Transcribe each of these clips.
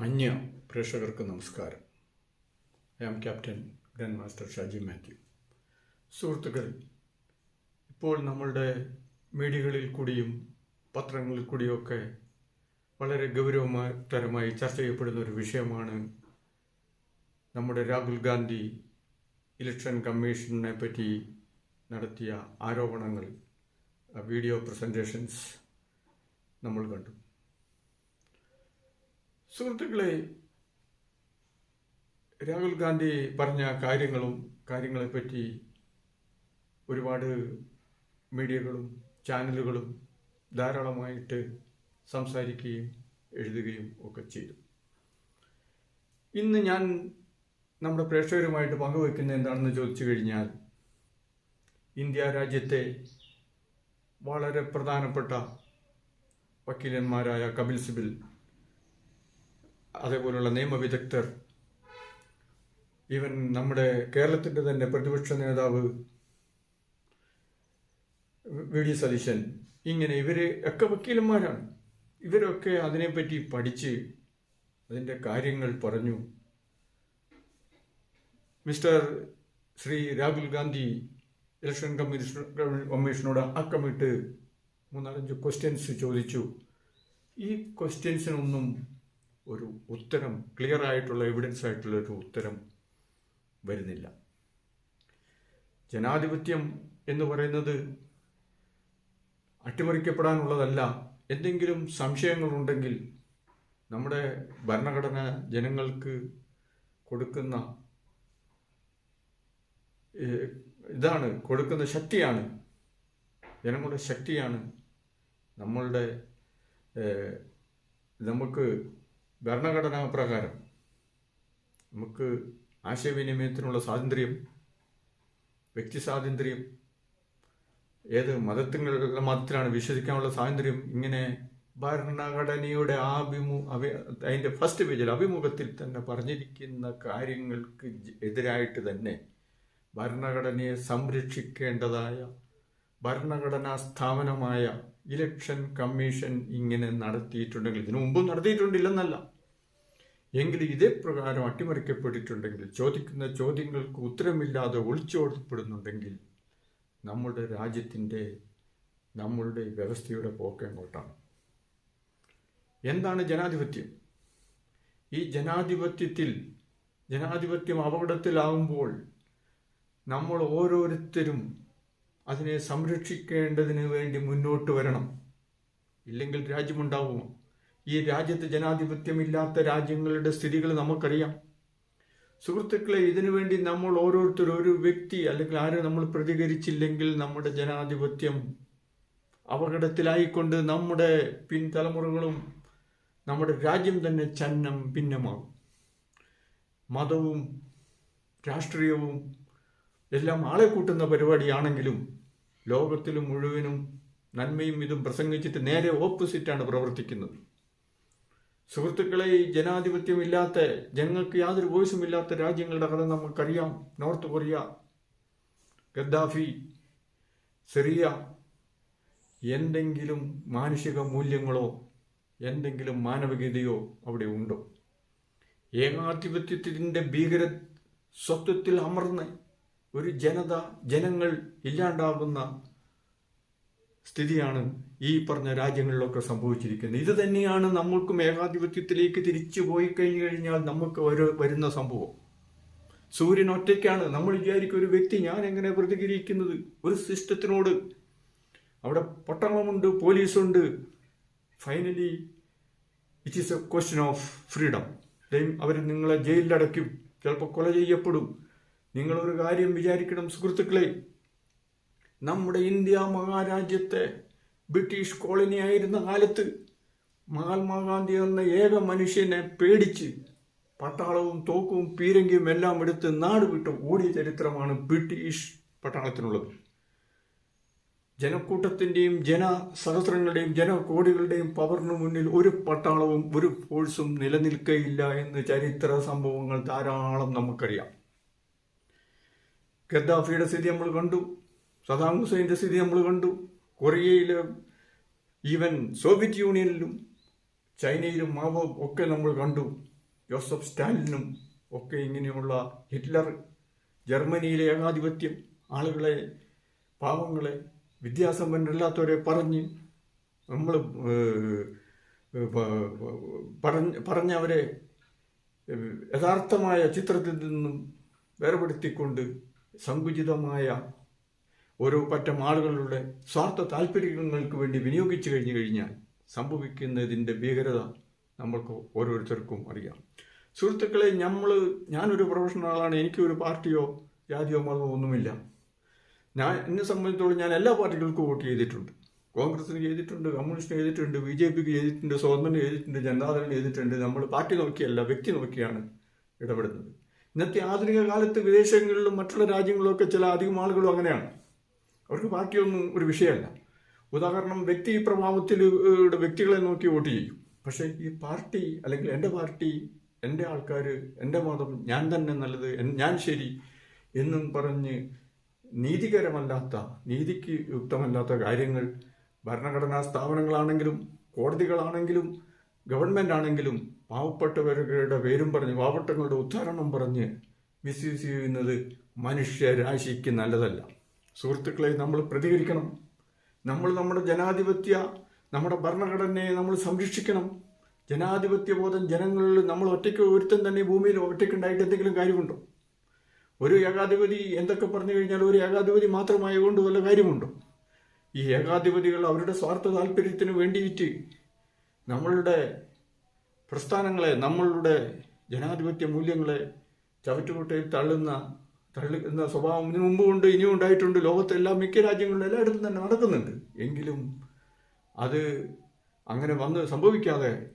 മാന്യ പ്രേക്ഷകർക്ക് നമസ്കാരം. I am captain grand master Shaji Mathew സുഹൃത്തുക്കൾ ഇപ്പോൾ നമ്മളുടെ മീഡിയകളിൽ കൂടിയും പത്രങ്ങളിൽ കൂടിയൊക്കെ വളരെ ഗൗരവതരമായി ചർച്ച ചെയ്യപ്പെടുന്ന ഒരു വിഷയമാണ് നമ്മുടെ രാഹുൽ ഗാന്ധി ഇലക്ഷൻ കമ്മീഷനെ പറ്റി നടത്തിയ ആരോപണങ്ങൾ വീഡിയോ പ്രസന്റേഷൻസ് നമ്മൾ കണ്ടു. സുഹൃത്തുക്കളെ രാഹുൽ ഗാന്ധി പറഞ്ഞ കാര്യങ്ങളും കാര്യങ്ങളെപ്പറ്റി ഒരുപാട് മീഡിയകളും ചാനലുകളും ധാരാളമായിട്ട് സംസാരിക്കുകയും എഴുതുകയും ഒക്കെ ചെയ്തു. ഇന്ന് ഞാൻ നമ്മുടെ പ്രേക്ഷകരുമായിട്ട് പങ്കുവെക്കുന്നത് എന്താണെന്ന് ചോദിച്ചു കഴിഞ്ഞാൽ ഇന്ത്യ രാജ്യത്തെ വളരെ പ്രധാനപ്പെട്ട വക്കീലന്മാരായ കപിൽ സിബിൽ അതേപോലുള്ള നിയമവിദഗ്ധർ ഈവൻ നമ്മുടെ കേരളത്തിന്റെ തന്നെ പ്രതിപക്ഷ നേതാവ് വി ഡി സതീശൻ ഇങ്ങനെ ഇവരെ ഒക്കെ വക്കീലന്മാരാണ്. ഇവരൊക്കെ അതിനെപ്പറ്റി പഠിച്ച് അതിന്റെ കാര്യങ്ങൾ പറഞ്ഞു. Mister Shri Rahul Gandhi election commission കമ്മീഷനോട് അക്കമിട്ട് മൂന്നാലഞ്ച് ക്വസ്റ്റ്യൻസ് ചോദിച്ചു. ഈ ക്വസ്റ്റ്യൻസിനൊന്നും ഒരു ഉത്തരം ക്ലിയർ ആയിട്ടുള്ള എവിഡൻസ് ആയിട്ടുള്ള ഒരു ഉത്തരം വരുന്നില്ല. ജനാധിപത്യം എന്ന് പറയുന്നത് അട്ടിമറിക്കപ്പെടാനുള്ളതല്ല. എന്തെങ്കിലും സംശയങ്ങളുണ്ടെങ്കിൽ നമ്മുടെ ഭരണഘടന ജനങ്ങൾക്ക് കൊടുക്കുന്ന ഇതാണ് കൊടുക്കുന്ന ശക്തിയാണ് ജനങ്ങളുടെ ശക്തിയാണ് നമ്മളുടെ നമുക്ക് ഭരണഘടനാ പ്രകാരം നമുക്ക് ആശയവിനിമയത്തിനുള്ള സ്വാതന്ത്ര്യം വ്യക്തി സ്വാതന്ത്ര്യം ഏത് മതത്തിനുള്ള മതത്തിലാണ് വിശ്വസിക്കാനുള്ള സ്വാതന്ത്ര്യം ഇങ്ങനെ ഭരണഘടനയുടെ ആഭിമു അതിന്റെ ഫസ്റ്റ് പേജിൽ അഭിമുഖത്തിൽ തന്നെ പറഞ്ഞിരിക്കുന്ന കാര്യങ്ങൾക്ക് എതിരായിട്ട് തന്നെ ഭരണഘടനയെ സംരക്ഷിക്കേണ്ടതായ ഭരണഘടനാ സ്ഥാപനമായ ഇലക്ഷൻ കമ്മീഷൻ ഇങ്ങനെ നടത്തിയിട്ടുണ്ടെങ്കിൽ ഇതിനു മുമ്പും നടത്തിയിട്ടുണ്ടില്ലെന്നല്ല. എങ്കിൽ ഇതേ പ്രകാരം അട്ടിമറിക്കപ്പെട്ടിട്ടുണ്ടെങ്കിൽ ചോദിക്കുന്ന ചോദ്യങ്ങൾക്ക് ഉത്തരമില്ലാതെ ഒളിച്ചോടപ്പെടുന്നുണ്ടെങ്കിൽ നമ്മുടെ രാജ്യത്തിന്റെ നമ്മളുടെ വ്യവസ്ഥയുടെ പോക്ക് എങ്ങോട്ടാണ്? എന്താണ് ജനാധിപത്യം? ഈ ജനാധിപത്യത്തിൽ ജനാധിപത്യം അപകടത്തിലാവുമ്പോൾ നമ്മൾ ഓരോരുത്തരും അതിനെ സംരക്ഷിക്കേണ്ടതിന് വേണ്ടി മുന്നോട്ട് വരണം. ഇല്ലെങ്കിൽ രാജ്യമുണ്ടാവുമോ? ഈ രാജ്യത്ത് ജനാധിപത്യമില്ലാത്ത രാജ്യങ്ങളുടെ സ്ഥിതികൾ നമുക്കറിയാം. സുഹൃത്തുക്കളെ ഇതിനുവേണ്ടി നമ്മൾ ഓരോരുത്തർ ഒരു വ്യക്തി അല്ലെങ്കിൽ ആരും നമ്മൾ പ്രതികരിച്ചില്ലെങ്കിൽ നമ്മുടെ ജനാധിപത്യം അപകടത്തിലായിക്കൊണ്ട് നമ്മുടെ പിൻതലമുറകളും നമ്മുടെ രാജ്യം തന്നെ ചന്നം ഭിന്നമാകും. മതവും രാഷ്ട്രീയവും എല്ലാം ആളെ കൂട്ടുന്ന പരിപാടിയാണെങ്കിലും ലോകത്തിലും മുഴുവനും നന്മയും ഇതും പ്രസംഗിച്ചിട്ട് നേരെ ഓപ്പോസിറ്റാണ് പ്രവർത്തിക്കുന്നത്. സുഹൃത്തുക്കളെ ഈ ജനാധിപത്യമില്ലാത്ത ജനങ്ങൾക്ക് യാതൊരു വോയിസും ഇല്ലാത്ത രാജ്യങ്ങളുടെ കഥ നമുക്കറിയാം. നോർത്ത് കൊറിയ ഗദ്ദാഫി സിറിയ എന്തെങ്കിലും മാനുഷിക മൂല്യങ്ങളോ എന്തെങ്കിലും മാനവികതയോ അവിടെ ഉണ്ടോ? ഏകാധിപത്യത്തിന്റെ ഭീകര സ്വത്വത്തിൽ അമർന്ന് ഒരു ജനത ജനങ്ങൾ ഇല്ലാണ്ടാകുന്ന സ്ഥിതിയാണ് ഈ പറഞ്ഞ രാജ്യങ്ങളിലൊക്കെ സംഭവിച്ചിരിക്കുന്നത്. ഇത് തന്നെയാണ് നമ്മൾക്കും ഏകാധിപത്യത്തിലേക്ക് തിരിച്ചു പോയി കഴിഞ്ഞു കഴിഞ്ഞാൽ നമുക്ക് ഒരു വരുന്ന സംഭവം. സൂര്യൻ ഒറ്റയ്ക്കാണ്. നമ്മൾ വിചാരിക്കും ഒരു വ്യക്തി ഞാൻ എങ്ങനെ പ്രതികരിക്കുന്നത്? ഒരു സിസ്റ്റത്തിനോട്. അവിടെ പട്ടണമുണ്ട് പോലീസുണ്ട്. Finally it is a question of freedom അവർ നിങ്ങളെ ജയിലിലടയ്ക്കും. ചിലപ്പോൾ കൊല ചെയ്യപ്പെടും. നിങ്ങളൊരു കാര്യം വിചാരിക്കണം സുഹൃത്തുക്കളെ. നമ്മുടെ ഇന്ത്യ മഹാരാജ്യത്തെ ബ്രിട്ടീഷ് കോളനി ആയിരുന്ന കാലത്ത് മഹാത്മാഗാന്ധി എന്ന ഏക മനുഷ്യനെ പേടിച്ച് പട്ടാളവും തോക്കും പീരങ്കിയും എല്ലാം എടുത്ത് നാട് വിട്ട് ഓടിയ ചരിത്രമാണ് ബ്രിട്ടീഷ് പട്ടാളത്തിനുള്ളത്. ജനക്കൂട്ടത്തിന്റെയും ജനസഹസ്രങ്ങളുടെയും ജനകോടികളുടെയും പവറിന് മുന്നിൽ ഒരു പട്ടാളവും ഒരു ഫോഴ്സും നിലനിൽക്കയില്ല എന്ന് ചരിത്ര സംഭവങ്ങൾ ധാരാളം നമുക്കറിയാം. ഗദ്ദാഫിയുടെ സ്ഥിതി നമ്മൾ കണ്ടു സദാം ഹുസൈന്റെ സ്ഥിതി നമ്മൾ കണ്ടു കൊറിയയിലെ ഈവൻ സോവിയറ്റ് യൂണിയനിലും ചൈനയിലും മാവോ ഒക്കെ നമ്മൾ കണ്ടു. ജോസഫ് സ്റ്റാലിനും ഒക്കെ ഇങ്ങനെയുള്ള ഹിറ്റ്ലർ ജർമ്മനിയിലെ ഏകാധിപത്യം ആളുകളെ പാവങ്ങളെ വിദ്യാസമ്പന്നരല്ലാത്തവരെ പറഞ്ഞ് നമ്മൾ പറഞ്ഞ് പറഞ്ഞവരെ യഥാർത്ഥമായ ചിത്രത്തിൽ നിന്നും വേർപെടുത്തിക്കൊണ്ട് സങ്കുചിതമായ ഓരോ പറ്റം ആളുകളുടെ സ്വാർത്ഥ താല്പര്യങ്ങൾക്ക് വേണ്ടി വിനിയോഗിച്ചു കഴിഞ്ഞു കഴിഞ്ഞാൽ സംഭവിക്കുന്നതിന്റെ ഭീകരത നമ്മൾക്ക് ഓരോരുത്തർക്കും അറിയാം. സുഹൃത്തുക്കളെ നമ്മൾ ഞാനൊരു പ്രൊഫഷണൽ ആളാണ് എനിക്കൊരു പാർട്ടിയോ ജാതിയോ മതമോ ഒന്നുമില്ല. ഞാൻ എന്നെ സംബന്ധിച്ചോളം ഞാൻ എല്ലാ പാർട്ടികൾക്കും വോട്ട് ചെയ്തിട്ടുണ്ട്. കോൺഗ്രസിന് ചെയ്തിട്ടുണ്ട് കമ്മ്യൂണിസ്റ്റിന് ചെയ്തിട്ടുണ്ട് ബി ജെ പിക്ക് ചെയ്തിട്ടുണ്ട് സ്വതന്ത്രന് ചെയ്തിട്ടുണ്ട് ജനതാദളിന് ചെയ്തിട്ടുണ്ട്. നമ്മൾ പാർട്ടി നോക്കിയല്ല വ്യക്തി നോക്കിയാണ് ഇടപെടുന്നത്. ഇന്നത്തെ ആധുനിക കാലത്ത് വിദേശങ്ങളിലും മറ്റുള്ള രാജ്യങ്ങളിലും ഒക്കെ ചില അധികം ആളുകളും അങ്ങനെയാണ്. അവർക്ക് പാർട്ടിയൊന്നും ഒരു വിഷയമല്ല. ഉദാഹരണം വ്യക്തി പ്രഭാവത്തിൽ വ്യക്തികളെ നോക്കി വോട്ട് ചെയ്യും. പക്ഷേ ഈ പാർട്ടി അല്ലെങ്കിൽ എന്റെ പാർട്ടി എന്റെ ആൾക്കാർ എന്റെ മതം ഞാൻ തന്നെ നല്ലത് ഞാൻ ശരി എന്നും പറഞ്ഞ് നീതികരമല്ലാത്ത നീതിക്ക് യുക്തമല്ലാത്ത കാര്യങ്ങൾ ഭരണഘടനാ സ്ഥാപനങ്ങളാണെങ്കിലും കോടതികളാണെങ്കിലും ഗവൺമെന്റ് ആണെങ്കിലും പാവപ്പെട്ടവരുടെ പേരും പറഞ്ഞ് പാവപ്പെട്ടങ്ങളുടെ ഉദ്ധാരണം പറഞ്ഞ് ചെയ്യുന്നത് മനുഷ്യരാശിക്ക് നല്ലതല്ല. സുഹൃത്തുക്കളെ നമ്മൾ പ്രതികരിക്കണം. നമ്മൾ നമ്മുടെ ജനാധിപത്യ നമ്മുടെ ഭരണഘടനയെ നമ്മൾ സംരക്ഷിക്കണം. ജനാധിപത്യ ബോധം ജനങ്ങളിൽ നമ്മൾ ഒറ്റയ്ക്ക് ഒരുത്തൻ തന്നെ ഭൂമിയിൽ ഒറ്റയ്ക്കുണ്ടായിട്ട് എന്തെങ്കിലും കാര്യമുണ്ടോ? ഒരു ഏകാധിപതി എന്തൊക്കെ പറഞ്ഞു കഴിഞ്ഞാൽ ഒരു ഏകാധിപതി മാത്രമായതുകൊണ്ട് വല്ല കാര്യമുണ്ടോ? ഈ ഏകാധിപതികൾ അവരുടെ സ്വാർത്ഥ താല്പര്യത്തിന് വേണ്ടിയിട്ട് നമ്മളുടെ പ്രസ്ഥാനങ്ങളെ നമ്മളുടെ ജനാധിപത്യ മൂല്യങ്ങളെ ചവറ്റുകുട്ടയിൽ തള്ളുന്ന തള്ളുന്ന സ്വഭാവം ഇതിനു മുമ്പും ഉണ്ട് ഇനിയും ഉണ്ടായിട്ടുണ്ട്. ലോകത്തെല്ലാം മിക്ക രാജ്യങ്ങളിലും എല്ലായിടത്തും തന്നെ നടക്കുന്നുണ്ട്. എങ്കിലും അത് അങ്ങനെ വന്ന് സംഭവിക്കാതെ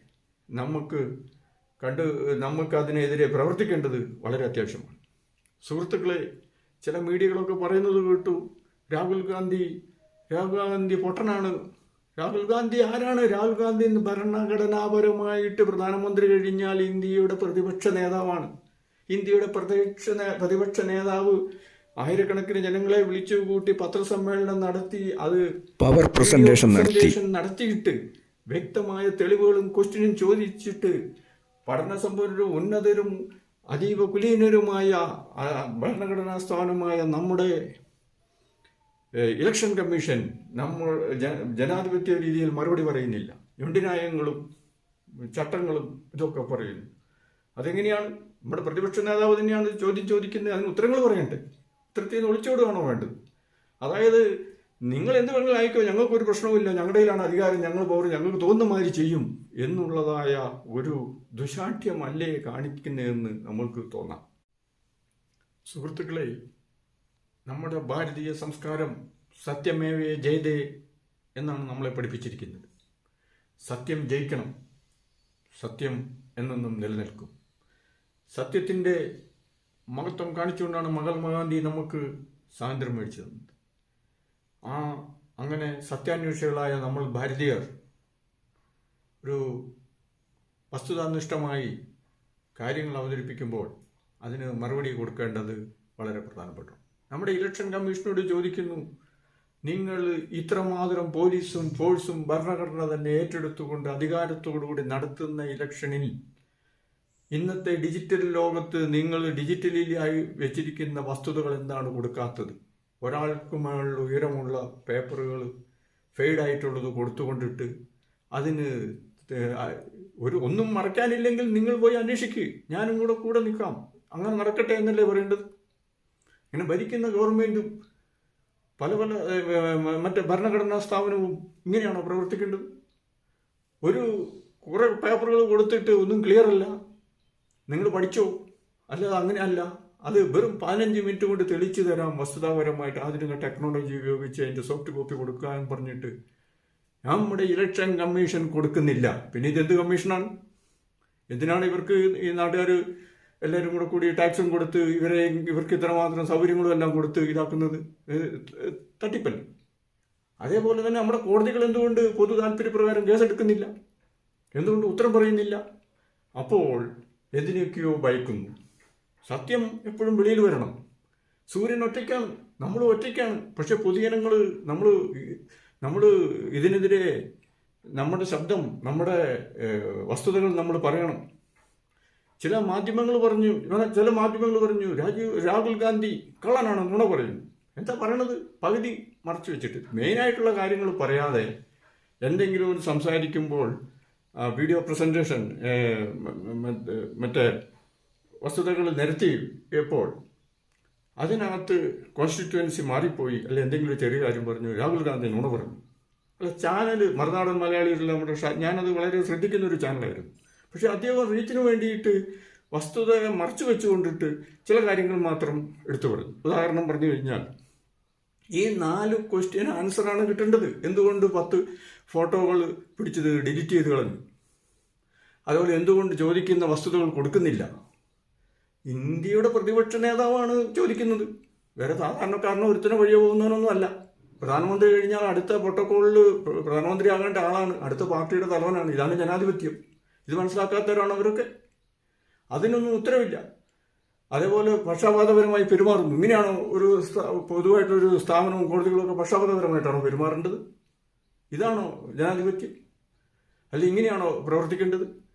നമുക്ക് കണ്ട് നമുക്ക് അതിനെതിരെ പ്രവർത്തിക്കേണ്ടത് വളരെ അത്യാവശ്യമാണ്. സുഹൃത്തുക്കളെ ചില മീഡിയകളൊക്കെ പറയുന്നത് കേട്ടു രാഹുൽ ഗാന്ധി രാഹുൽ ഗാന്ധി പൊട്ടനാണ്. രാഹുൽ ഗാന്ധി ആരാണ്? രാഹുൽ ഗാന്ധി എന്ന് ഭരണഘടനാപരമായിട്ട് പ്രധാനമന്ത്രി കഴിഞ്ഞാൽ ഇന്ത്യയുടെ പ്രതിപക്ഷ നേതാവാണ്. ഇന്ത്യയുടെ പ്രതിപക്ഷ പ്രതിപക്ഷ നേതാവ് ആയിരക്കണക്കിന് ജനങ്ങളെ വിളിച്ചു കൂട്ടി പത്രസമ്മേളനം നടത്തി അത് പവർ പ്രസന്റേഷൻ നടത്തിയിട്ട് വ്യക്തമായ തെളിവുകളും ക്വസ്റ്റ്യനും ചോദിച്ചിട്ട് പഠന സമ്പന്നരും ഉന്നതരും അതീവ കുലീനരുമായ ഭരണഘടനാ സ്ഥാനമായ നമ്മുടെ ഇലക്ഷൻ കമ്മീഷൻ നമ്മൾ ജനാധിപത്യ രീതിയിൽ മറുപടി പറയുന്നില്ല. ഞൊണ്ടിനായങ്ങളും ചട്ടങ്ങളും ഇതൊക്കെ പറയുന്നു. അതെങ്ങനെയാണ് നമ്മുടെ പ്രതിപക്ഷ നേതാവ് തന്നെയാണ് ചോദ്യം ചോദിക്കുന്നത് അതിന് ഉത്തരങ്ങൾ പറയണ്ടേ? ഉത്തരത്തിൽ നിന്ന് ഒളിച്ചോടുകയാണോ വേണ്ടത്? അതായത് നിങ്ങൾ എന്ത് വേണമെങ്കിലും അയക്കോ ഞങ്ങൾക്കൊരു പ്രശ്നവുമില്ല ഞങ്ങളുടെ കയ്യിലാണ് അധികാരം ഞങ്ങൾ പൗരം ഞങ്ങൾക്ക് തോന്നുന്ന മാതിരി ചെയ്യും എന്നുള്ളതായ ഒരു ദുശാഠ്യമല്ലേ കാണിക്കുന്നതെന്ന് നമ്മൾക്ക് തോന്നാം. സുഹൃത്തുക്കളെ നമ്മുടെ ഭാരതീയ സംസ്കാരം സത്യമേവേ ജയതേ എന്നാണ് നമ്മളെ പഠിപ്പിച്ചിരിക്കുന്നത്. സത്യം ജയിക്കണം സത്യം എന്നൊന്നും നിലനിൽക്കും. സത്യത്തിന്റെ മഹത്വം കാണിച്ചുകൊണ്ടാണ് മഹാത്മാഗാന്ധി നമുക്ക് സ്വാതന്ത്ര്യം മേടിച്ചു തന്നത് ആ അങ്ങനെ സത്യാന്വേഷികളായ നമ്മൾ ഭാരതീയർ ഒരു വസ്തുതാനിഷ്ഠമായി കാര്യങ്ങൾ അവതരിപ്പിക്കുമ്പോൾ അതിന് മറുപടി കൊടുക്കേണ്ടത് വളരെ പ്രധാനപ്പെട്ടു. നമ്മുടെ ഇലക്ഷൻ കമ്മീഷനോട് ചോദിക്കുന്നു നിങ്ങൾ ഇത്രമാത്രം പോലീസും ഫോഴ്സും ഭരണഘടന തന്നെ ഏറ്റെടുത്തുകൊണ്ട് അധികാരത്തോടുകൂടി നടത്തുന്ന ഇലക്ഷനിൽ ഇന്നത്തെ ഡിജിറ്റൽ ലോകത്ത് നിങ്ങൾ ഡിജിറ്റലിലായി വെച്ചിരിക്കുന്ന വസ്തുതകൾ എന്താണ് കൊടുക്കാത്തത്? ഒരാൾക്ക് ഉയരമുള്ള പേപ്പറുകൾ ഫെയ്ഡായിട്ടുള്ളത് കൊടുത്തുകൊണ്ടിട്ട് അതിന് ഒരു ഒന്നും മറക്കാനില്ലെങ്കിൽ നിങ്ങൾ പോയി അന്വേഷിക്കുക ഞാനും കൂടെ കൂടെ നിൽക്കാം. അങ്ങനെ നടക്കട്ടെ എന്നല്ലേ പറയേണ്ടത്? ഇങ്ങനെ ഭരിക്കുന്ന ഗവൺമെന്റും പല പല മറ്റേ ഭരണഘടനാ സ്ഥാപനവും ഇങ്ങനെയാണോ പ്രവർത്തിക്കേണ്ടത്? ഒരു കുറേ പേപ്പറുകൾ കൊടുത്തിട്ട് ഒന്നും ക്ലിയർ അല്ല. നിങ്ങൾ പഠിച്ചോ? അല്ലാതെ അങ്ങനെയല്ല അത് വെറും പതിനഞ്ച് മിനിറ്റ് കൊണ്ട് തെളിച്ചു തരാം വസ്തുതാപരമായിട്ട് ആധുനിക ടെക്നോളജി ഉപയോഗിച്ച് അതിന്റെ സോഫ്റ്റ് കോപ്പി കൊടുക്കുക എന്ന് പറഞ്ഞിട്ട് നമ്മുടെ ഇലക്ഷൻ കമ്മീഷൻ കൊടുക്കുന്നില്ല. പിന്നെ ഇത് ഇതെന്ത് കമ്മീഷനാണ് എന്തിനാണ് ഇവർക്ക് ഈ നാട്ടുകാർ എല്ലാവരും കൂടെ കൂടി ടാക്സും കൊടുത്ത് ഇവരെ ഇവർക്ക് ഇത്രമാത്രം സൗകര്യങ്ങളും എല്ലാം കൊടുത്ത് ഇതാക്കുന്നത്? തട്ടിപ്പല്ല? അതേപോലെ തന്നെ നമ്മുടെ കോടതികൾ എന്തുകൊണ്ട് പൊതു താല്പര്യപ്രകാരം കേസെടുക്കുന്നില്ല? എന്തുകൊണ്ട് ഉത്തരം പറയുന്നില്ല? അപ്പോൾ എന്തിനൊക്കെയോ ഭയക്കുന്നു. സത്യം എപ്പോഴും വെളിയിൽ വരണം. സൂര്യൻ ഒറ്റയ്ക്കാണ് നമ്മൾ ഒറ്റയ്ക്കാണ്. പക്ഷെ പൊതുജനങ്ങൾ നമ്മൾ നമ്മൾ ഇതിനെതിരെ നമ്മുടെ ശബ്ദം നമ്മുടെ വസ്തുതകൾ നമ്മൾ പറയണം. ചില മാധ്യമങ്ങൾ പറഞ്ഞു ചില മാധ്യമങ്ങൾ പറഞ്ഞു രാജീവ് രാഹുൽ ഗാന്ധി കള്ളനാണ് നുണ പറയുന്നു. എന്താ പറയണത്? പകുതി മറച്ചു വെച്ചിട്ട്. മെയിനായിട്ടുള്ള കാര്യങ്ങൾ പറയാതെ എന്തെങ്കിലും സംസാരിക്കുമ്പോൾ വീഡിയോ പ്രസന്റേഷൻ മറ്റേ വസ്തുതകൾ നിരത്തിയപ്പോൾ അതിനകത്ത് കോൺസ്റ്റിറ്റ്യുവൻസി മാറിപ്പോയി. അല്ലെ എന്തെങ്കിലും ചെറിയ കാര്യം പറഞ്ഞു. രാഹുൽ ഗാന്ധി നുണ പറഞ്ഞു. അല്ല ചാനൽ മറുനാടൻ മലയാളികളിൽ നമ്മുടെ ഞാനത് വളരെ ശ്രദ്ധിക്കുന്ന ഒരു ചാനലായിരുന്നു പക്ഷേ അദ്ദേഹം റീച്ചിന് വേണ്ടിയിട്ട് വസ്തുതയെ മറച്ചു വെച്ചുകൊണ്ടിട്ട് ചില കാര്യങ്ങൾ മാത്രം എടുത്തു പറഞ്ഞു. ഉദാഹരണം പറഞ്ഞു കഴിഞ്ഞാൽ ഈ നാല് ക്വസ്റ്റ്യൻ ആൻസറാണ് കിട്ടേണ്ടത്. എന്തുകൊണ്ട് പത്ത് ഫോട്ടോകൾ പിടിച്ചത് ഡിലീറ്റ് ചെയ്ത് കളഞ്ഞു? അതുപോലെ എന്തുകൊണ്ട് ചോദിക്കുന്ന വസ്തുതകൾ കൊടുക്കുന്നില്ല? ഇന്ത്യയുടെ പ്രതിപക്ഷ നേതാവാണ് ചോദിക്കുന്നത്. വേറെ സാധാരണക്കാരനോ ഒരുത്തനോ വഴിയോ പോകുന്നവനൊന്നും അല്ല. പ്രധാനമന്ത്രി കഴിഞ്ഞാൽ അടുത്ത പ്രോട്ടോക്കോളിൽ പ്രധാനമന്ത്രി ആകേണ്ട ആളാണ്. അടുത്ത പാർട്ടിയുടെ തലവനാണ്. ഇതാണ് ജനാധിപത്യം. ഇത് മനസ്സിലാക്കാത്തവരാണ് അവരൊക്കെ അതിനൊന്നും ഉത്തരവില്ല. അതേപോലെ പക്ഷാപാതപരമായി പെരുമാറുന്നു. ഇങ്ങനെയാണോ ഒരു പൊതുവായിട്ടൊരു സ്ഥാപനവും കോടതികളൊക്കെ പക്ഷാപാതപരമായിട്ടാണോ പെരുമാറേണ്ടത്? ഇതാണോ ജനാധിപത്യം? അല്ല ഇങ്ങനെയാണോ പ്രവർത്തിക്കേണ്ടത്?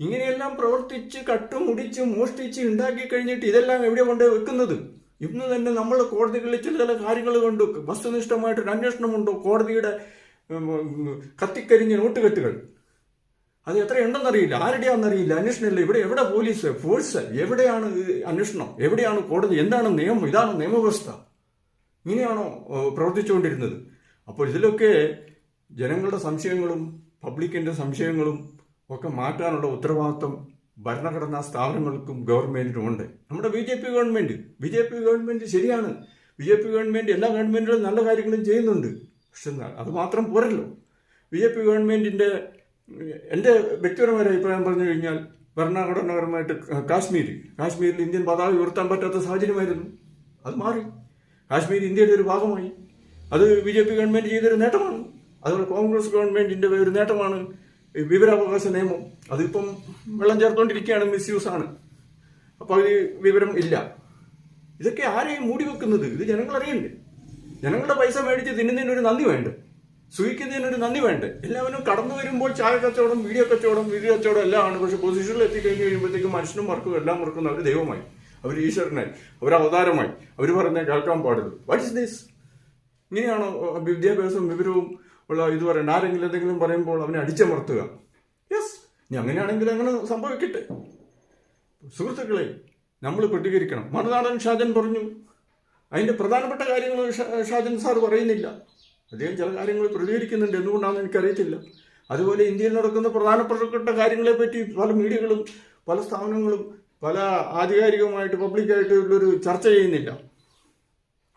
ഇങ്ങനെയെല്ലാം പ്രവർത്തിച്ച് കട്ടുമുടിച്ച് മോഷ്ടിച്ച് ഉണ്ടാക്കി കഴിഞ്ഞിട്ട് ഇതെല്ലാം എവിടെ കൊണ്ട് വെക്കുന്നത്? ഇന്ന് തന്നെ നമ്മൾ കോടതികളിൽ ചില ചില കാര്യങ്ങൾ കണ്ടു. വസ്തുനിഷ്ഠമായിട്ടൊരു അന്വേഷണമുണ്ടോ കോടതിയുടെ കത്തിക്കരിഞ്ഞ നോട്ടുകെട്ടുകൾ? അത് എത്ര ഉണ്ടെന്നറിയില്ല ആരുടെയാണെന്നറിയില്ല. അന്വേഷണമില്ല. ഇവിടെ എവിടെ പോലീസ് ഫോഴ്സ് എവിടെയാണ് അന്വേഷണം? എവിടെയാണ് കോടതി? എന്താണ് നിയമം? ഇതാണ് നിയമവ്യവസ്ഥ. ഇങ്ങനെയാണോ പ്രവർത്തിച്ചുകൊണ്ടിരുന്നത്. അപ്പോൾ ഇതിലൊക്കെ ജനങ്ങളുടെ സംശയങ്ങളും പബ്ലിക്കിന്റെ സംശയങ്ങളും ഒക്കെ മാറ്റാനുള്ള ഉത്തരവാദിത്വം ഭരണഘടനാ സ്ഥാപനങ്ങൾക്കും ഗവൺമെന്റിനും ഉണ്ട് നമ്മുടെ B J P government. B J P government ശരിയാണ്. ബി ജെ പി ഗവൺമെന്റ് എല്ലാ ഗവൺമെന്റുകളും നല്ല കാര്യങ്ങളും ചെയ്യുന്നുണ്ട്. പക്ഷെ അത് മാത്രം പോരല്ലോ. ബി ജെ പി ഗവൺമെന്റിന്റെ എന്റെ വ്യക്തിപരമായ അഭിപ്രായം പറഞ്ഞു കഴിഞ്ഞാൽ ഭരണഘടനാപരമായിട്ട് കാശ്മീർ കാശ്മീരിൽ ഇന്ത്യൻ പതാക ഉയർത്താൻ പറ്റാത്ത സാഹചര്യമായിരുന്നു. അത് മാറി. കാശ്മീർ ഇന്ത്യയുടെ ഒരു ഭാഗമായി. അത് ബി ജെ പി ഗവൺമെന്റ് ചെയ്തൊരു നേട്ടമാണ്. അതുപോലെ കോൺഗ്രസ് ഗവൺമെന്റിന്റെ ഒരു നേട്ടമാണ് വിവരാവകാശ നിയമം. അതിപ്പം വെള്ളം ചേർത്തുകൊണ്ടിരിക്കുകയാണ് മിസ്യൂസ് ആണ് അപ്പോൾ അതിൽ വിവരം ഇല്ല. ഇതൊക്കെ ആരെയും മൂടി വെക്കുന്നത് ഇത് ജനങ്ങൾ അറിയണ്ടേ ജനങ്ങളുടെ പൈസ മേടിച്ച് തിന്നുന്നതിന് ഒരു നന്ദി വേണ്ട? സൂഹിക്കുന്നതിന് ഒരു നന്ദി വേണ്ട? എല്ലാവരും കടന്നു വരുമ്പോൾ ചായ കച്ചവടം വീഡിയോ കച്ചവടം വീഡിയോ കച്ചവടം എല്ലാം ആണ്. പക്ഷെ പൊസിഷനിൽ എത്തിക്കഴിഞ്ഞ് കഴിയുമ്പോഴത്തേക്കും മനുഷ്യനും മറക്കും എല്ലാം മറക്കുന്നു അവർ ദൈവമായി. അവർ ഈശ്വരനായി. അവർ അവതാരമായി. അവർ പറഞ്ഞ കേൾക്കാൻ പാടില്ല. വാട്ട് ഇസ് ദിസ് ഇങ്ങനെയാണോ വിദ്യാഭ്യാസവും വിവരവും ഉള്ള ഇത് പറയുന്നത്? ആരെങ്കിലും എന്തെങ്കിലും പറയുമ്പോൾ അവനെ അടിച്ചമർത്തുക. യെസ് ഇനി അങ്ങനെയാണെങ്കിൽ അങ്ങനെ സംഭവിക്കട്ടെ. സുഹൃത്തുക്കളെ നമ്മൾ പ്രതികരിക്കണം. മറുനാടൻ ഷാജൻ പറഞ്ഞു. അതിന്റെ പ്രധാനപ്പെട്ട കാര്യങ്ങൾ ഷാജൻ സാർ പറയുന്നില്ല. അദ്ദേഹം ചില കാര്യങ്ങൾ പ്രതികരിക്കുന്നുണ്ട്. എന്തുകൊണ്ടാണെന്ന് എനിക്കറിയത്തില്ല. അതുപോലെ ഇന്ത്യയിൽ നടക്കുന്ന പ്രധാനപ്പെട്ട കാര്യങ്ങളെപ്പറ്റി പല മീഡിയകളും പല സ്ഥാപനങ്ങളും പല ആധികാരികമായിട്ട് പബ്ലിക്കായിട്ട് ഉള്ളൊരു ചർച്ച ചെയ്യുന്നില്ല.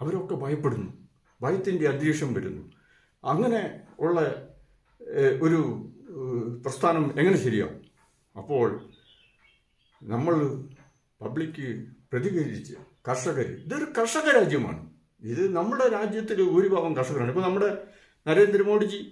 അവരൊക്കെ ഭയപ്പെടുന്നു. ഭയത്തിന്റെ അന്തരീക്ഷം വരുന്നു. അങ്ങനെ ഉള്ള ഒരു പ്രസ്ഥാനം എങ്ങനെ ശരിയാവും? അപ്പോൾ നമ്മൾ പബ്ലിക്ക് പ്രതികരിച്ച് കർഷകർ ഇതൊരു കർഷക രാജ്യമാണ്. ഇത് നമ്മുടെ രാജ്യത്തിൽ ഭൂരിഭാഗം കർഷകരാണ്. ഇപ്പോൾ നമ്മുടെ നരേന്ദ്രമോദിജി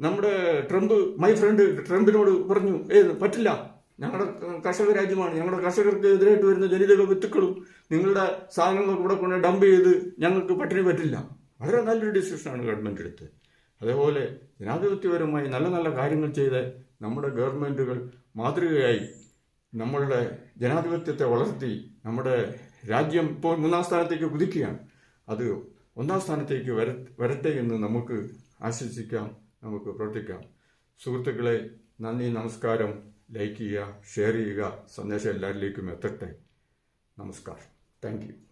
നമ്മുടെ ട്രംപ് മൈ ഫ്രണ്ട് ട്രംപിനോട് പറഞ്ഞു ഏ പറ്റില്ല. ഞങ്ങളുടെ കർഷക രാജ്യമാണ്. ഞങ്ങളുടെ കർഷകർക്ക് എതിരായിട്ട് വരുന്ന ജനിതക വിത്തുക്കളും നിങ്ങളുടെ സാധനങ്ങൾ കൂടെ കൊണ്ട് ഡംപ് ചെയ്ത് ഞങ്ങൾക്ക് പട്ടിണി പറ്റില്ല. വളരെ നല്ലൊരു ഡിസിഷനാണ് ഗവൺമെന്റ് എടുത്തത്. അതേപോലെ ജനാധിപത്യപരമായി നല്ല നല്ല കാര്യങ്ങൾ ചെയ്ത് നമ്മുടെ ഗവൺമെന്റുകൾ മാതൃകയായി നമ്മളുടെ ജനാധിപത്യത്തെ വളർത്തി നമ്മുടെ രാജ്യം ഇപ്പോൾ മൂന്നാം സ്ഥാനത്തേക്ക് കുതിക്കുകയാണ്. അത് ഒന്നാം സ്ഥാനത്തേക്ക് വര വരട്ടെ എന്ന് നമുക്ക് ആശംസിക്കാം നമുക്ക് പ്രവർത്തിക്കാം. സുഹൃത്തുക്കളെ നന്ദി നമസ്കാരം. ലൈക്ക് ചെയ്യുക ഷെയർ ചെയ്യുക. സന്ദേശം എല്ലാവരിലേക്കും എത്തട്ടെ. നമസ്കാരം. താങ്ക്